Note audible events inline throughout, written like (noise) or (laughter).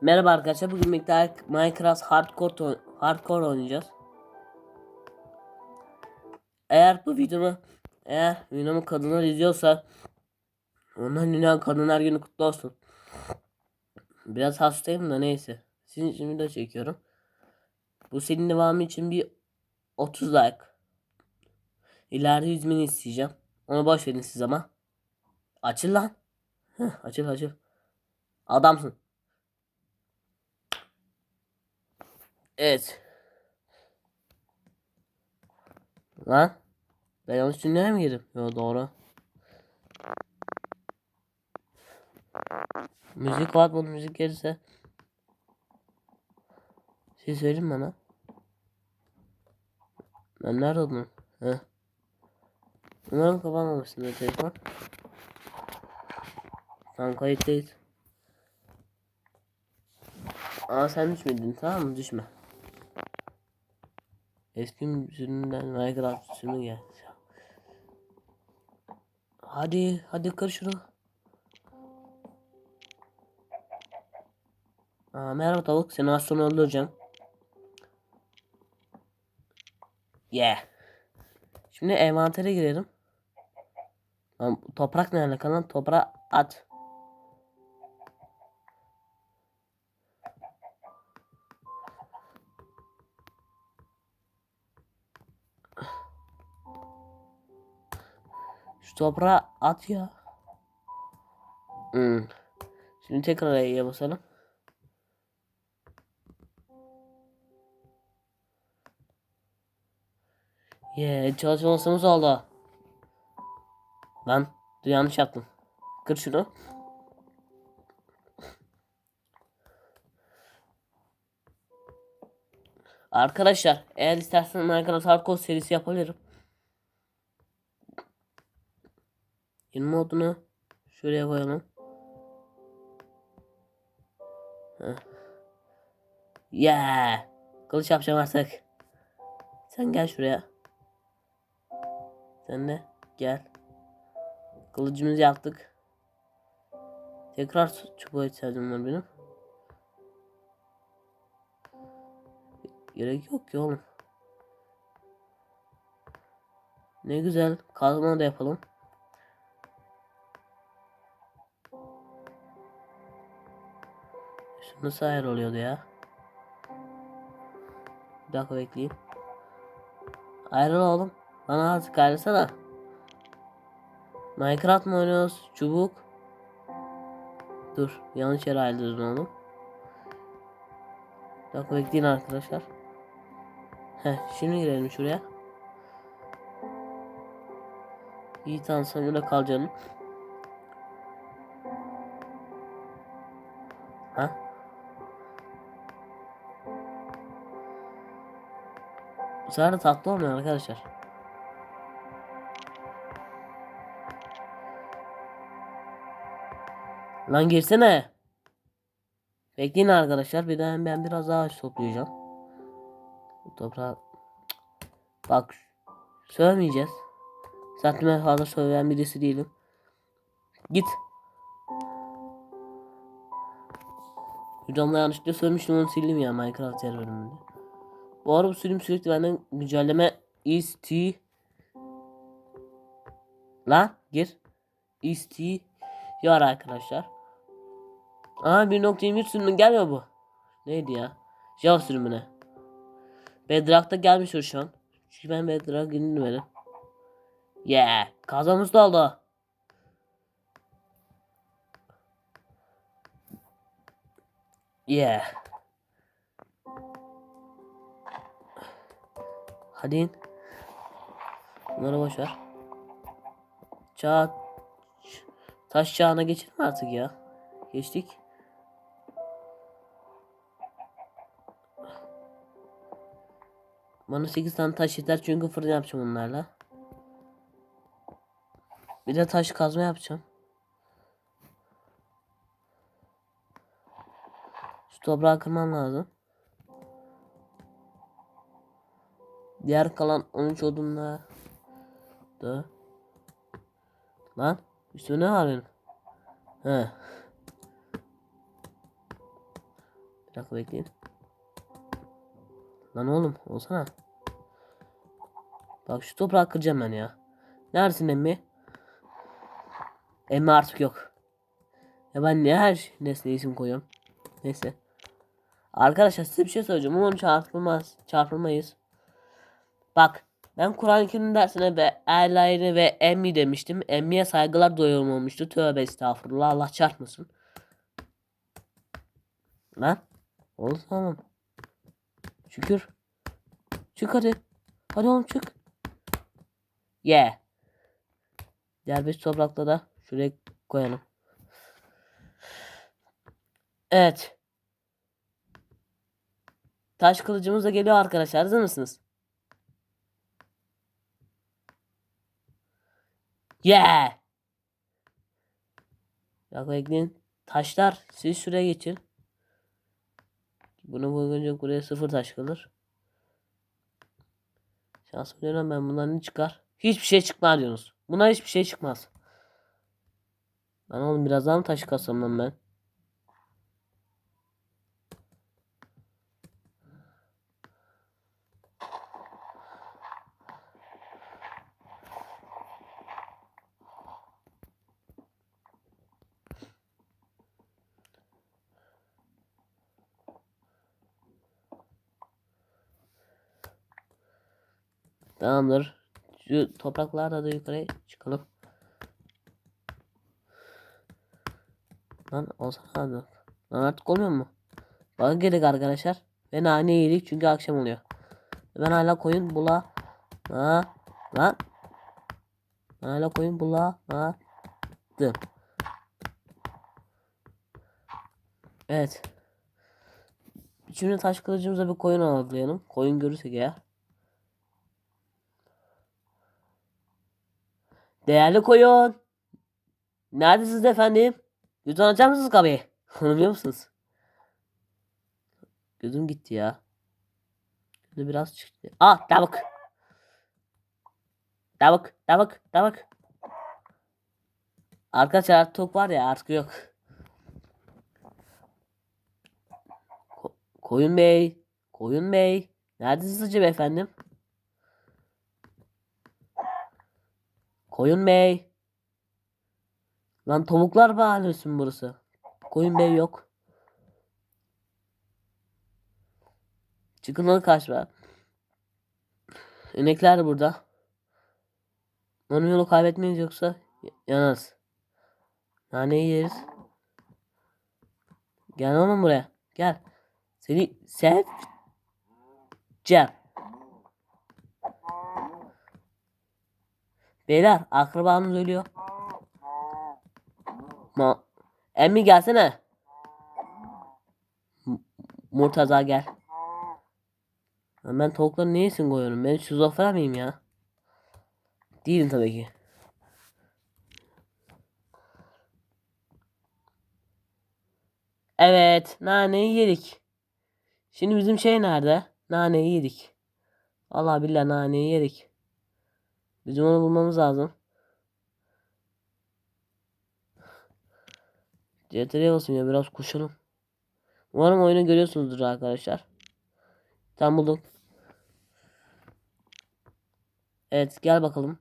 Merhaba arkadaşlar. Bugün birlikte Minecraft Hardcore Hardcore oynayacağız. Eğer bu videomu eğer videomu kadınlar izliyorsa ondan Dünya Kadınlar Günü kutlu olsun. Biraz hastayım da neyse. Sizin için video çekiyorum. Bu senin devamı için bir 30 like. İleride 100 bin isteyeceğim. Onu boş verin siz ama. Açıl lan. Heh, açıl açıl. Adamsın. Evet. Lan. Ben yanlış dünyaya mı girdim? Yo doğru. Müzik var bu müzik gelirse. Şey söyleyeyim bana. Ben nerede oldum? He. Umarım kapanmamışsındır telefon. Tam kayıttayız. Aa sen düşmedin tamam mı? Düşme. Eski sürümden Minecraft sürümü gel. Hadi hadi kır şunu. Aa, merhaba tavuk seni az sonra öldüreceğim. Yeah. Şimdi envantere girelim. Lan toprak ne alaka lan? Toprağa at. Toprağa at ya. Hmm. Şimdi tekrar E'ye basalım. Yeah, çalışmasımız oldu. Lan, yanlış yaptım. Kır şunu. Arkadaşlar, eğer isterseniz Minecraft Hardcore serisi yapabilirim. Yeni modunu şuraya koyalım. Heh. Yeah. Kılıç yapacağım artık. Sen gel şuraya. Sen de gel. Kılıcımızı yaptık. Tekrar çubuğa ihtiyacım var benim. Gerek yok ki oğlum. Ne güzel. Kazma da yapalım. Şu nasıl ayar oluyordu ya? Bir dakika bekleyeyim. Ayrıl oğlum. Bana artık ayrılsana. Minecraft mı oynuyoruz? Çubuk. Dur. Yanlış yere ayrıldın oğlum. Bir dakika bekleyin arkadaşlar. Heh, şimdi girelim şuraya. İyi tamam sen öyle kal canım. Bu sefer de tatlı olmuyor arkadaşlar. Lan girsene. Bekleyin arkadaşlar. Bir daha ben biraz daha ağaç toplayacağım. Bu toprağı... Bak. Sövmeyeceğiz. Zaten ben fazla söven birisi değilim. Git. Videomda yanlışlıkla söylemiştim onu sildim ya Minecraft yer bölümünde. Bu arada bu sürüm sürekli benden güncelleme isti. La gir. İsti. Yar arkadaşlar. Aa 1.21 sürümü gelmiyor bu. Neydi ya? Java sürümüne. Bedrock'ta gelmiş o şu an. Çünkü ben Bedrock indirmedim. Yeah. Kazamız da oldu. Yeah. Hadi in. Bunları boş ver. Çağ taş çağına geçelim artık ya. Geçtik. Bana 8 tane taş yeter çünkü fırın yapacağım onlarla. Bir de taş kazma yapacağım. Şu toprağı kırmam lazım. Diğer kalan 13 odunla da Lan üstüne ne benim? He. Bir dakika bekleyin. Lan oğlum olsana. Bak şu toprağı kıracağım ben ya. Neredesin emmi? Emmi artık yok. Ya ben ne her nesne isim koyuyorum. Neyse. Arkadaşlar size bir şey söyleyeceğim. Umarım çarpılmaz. Çarpılmayız. Bak. Ben Kur'an-ı Kerim dersine ve Erlayri ve Emmi demiştim. Emmi'ye saygılar duyuyorum. Tövbe estağfurullah. Allah çarpmasın. Lan. Oldu tamam. Şükür. Çık hadi. Hadi oğlum çık. Ye. Yeah. Diğer beş toprakla da şuraya koyalım. Evet. Taş kılıcımız da geliyor arkadaşlar. Hazır mısınız? Yeah. Bak bekleyin. Taşlar siz şuraya geçin. Bunu koyunca buraya sıfır taş kalır. Şansım diyorum ben bundan ne çıkar? Hiçbir şey çıkmaz diyorsunuz. Buna hiçbir şey çıkmaz. Lan oğlum biraz daha mı taş kasam lan ben? Tamamdır. Şu topraklarda da yukarı çıkalım. Lan olsana hadi. Lan artık olmuyor mu? Bakın gerek arkadaşlar. Ve nane yedik çünkü akşam oluyor. Ben hala koyun bula. Ha lan. Ben hala koyun bula. Ha. Dım. Evet. Şimdi taş kılıcımıza bir koyun avlayalım. Koyun görürsek eğer. Değerli koyun. Neredesiniz efendim? Lütfen açar mısınız kapıyı? (laughs) Onu musunuz? Gözüm gitti ya. Gözü biraz çıktı. Ah tavuk. Tavuk, tavuk, tavuk. Arkadaşlar tavuk var ya artık yok. Ko koyun bey. Koyun bey. Neredesiniz acaba efendim? Koyun bey. Lan tavuklar bağlıyorsun burası. Koyun bey yok. Çıkınalı karşıma. İnekler burada. Onun yolu kaybetmeyiz yoksa yanarız. Naneyi yeriz. Gel oğlum buraya. Gel. Seni seveceğim. Beyler akrabanız ölüyor. Ma Emmi gelsene. M Murtaza gel. Ben tavukları ne için koyuyorum? Ben şizofren miyim ya? Değilim tabii ki. Evet, naneyi yedik. Şimdi bizim şey nerede? Naneyi yedik. Allah billah naneyi yedik. Bizim onu bulmamız lazım. CTR'ye basın ya biraz koşalım. Umarım oyunu görüyorsunuzdur arkadaşlar. Tam buldum. Evet gel bakalım.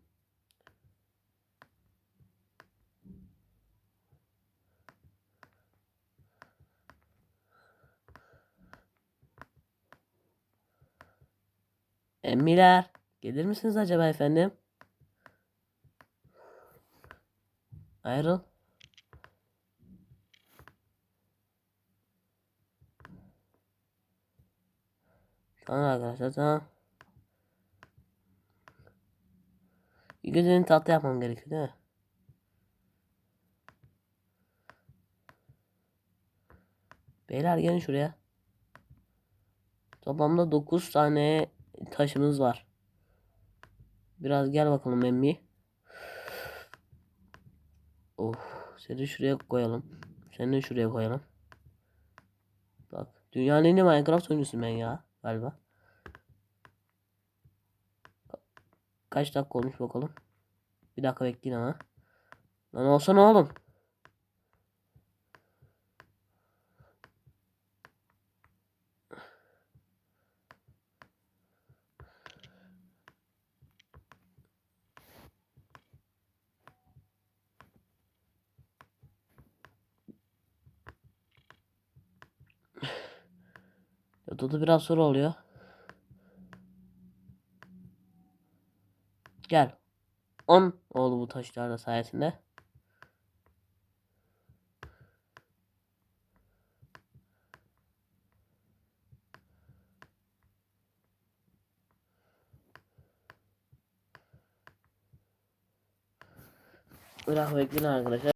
Emmiler. Gelir misiniz acaba efendim? Ayrıl. Tamam arkadaşlar tamam. İlk tatlı yapmam gerekiyor değil mi? Beyler gelin şuraya. Toplamda 9 tane taşımız var. Biraz gel bakalım emmi. Of, seni şuraya koyalım. Seni şuraya koyalım. Bak, dünyanın en iyi Minecraft oyuncusun ben ya galiba. Kaç dakika olmuş bakalım. Bir dakika bekleyin ama. Lan olsa ne oğlum? Burada biraz soru oluyor. Gel. 10 oldu bu taşlarda sayesinde. Biraz bekleyin arkadaşlar.